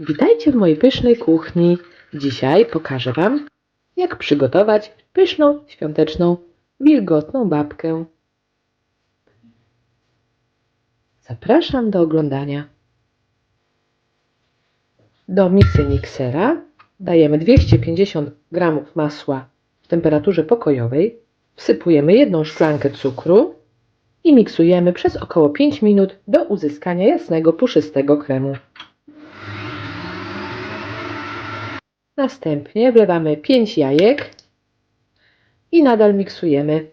Witajcie w mojej pysznej kuchni. Dzisiaj pokażę Wam, jak przygotować pyszną, świąteczną, wilgotną babkę. Zapraszam do oglądania. Do miksy miksera dajemy 250 g masła w temperaturze pokojowej, wsypujemy jedną szklankę cukru i miksujemy przez około 5 minut do uzyskania jasnego, puszystego kremu. Następnie wlewamy 5 jajek i nadal miksujemy.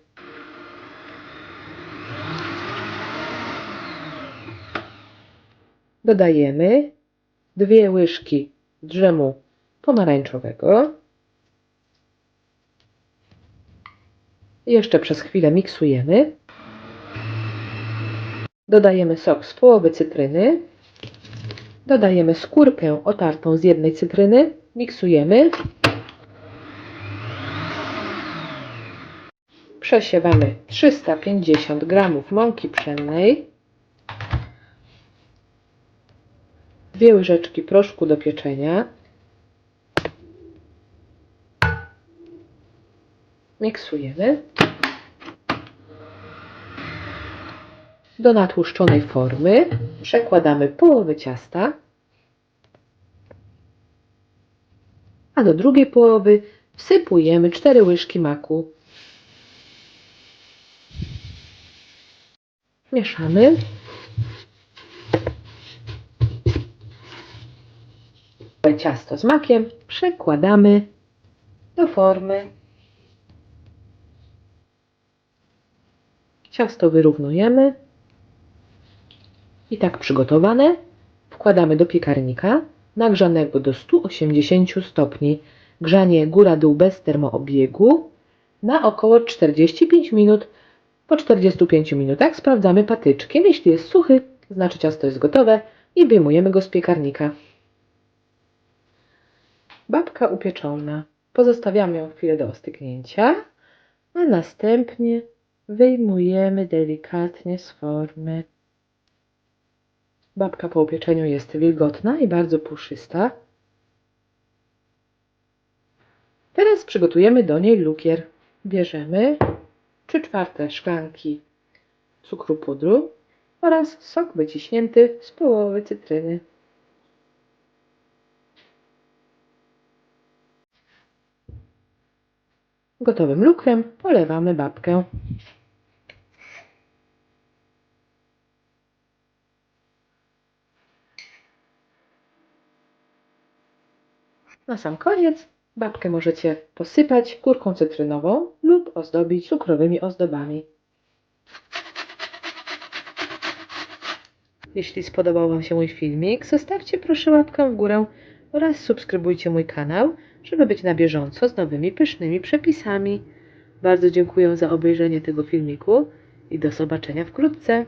Dodajemy dwie łyżki drzemu pomarańczowego. Jeszcze przez chwilę miksujemy. Dodajemy sok z połowy cytryny. Dodajemy skórkę otartą z jednej cytryny. Miksujemy. Przesiewamy 350 g mąki pszennej. Dwie łyżeczki proszku do pieczenia. Miksujemy. Do natłuszczonej formy przekładamy połowę ciasta, a do drugiej połowy wsypujemy 4 łyżki maku. Mieszamy. Ciasto z makiem przekładamy do formy. Ciasto wyrównujemy. I tak przygotowane wkładamy do piekarnika nagrzanego do 180 stopni. Grzanie góra-dół bez termoobiegu na około 45 minut. Po 45 minutach sprawdzamy patyczkiem. Jeśli jest suchy, znaczy ciasto jest gotowe i wyjmujemy go z piekarnika. Babka upieczona. Pozostawiamy ją chwilę do ostygnięcia, a następnie wyjmujemy delikatnie z formy. Babka po upieczeniu jest wilgotna i bardzo puszysta. Teraz przygotujemy do niej lukier. Bierzemy 3 czwarte szklanki cukru pudru oraz sok wyciśnięty z połowy cytryny. Gotowym lukrem polewamy babkę. Na sam koniec babkę możecie posypać górką cytrynową lub ozdobić cukrowymi ozdobami. Jeśli spodobał Wam się mój filmik, zostawcie proszę łapkę w górę oraz subskrybujcie mój kanał, żeby być na bieżąco z nowymi pysznymi przepisami. Bardzo dziękuję za obejrzenie tego filmiku i do zobaczenia wkrótce.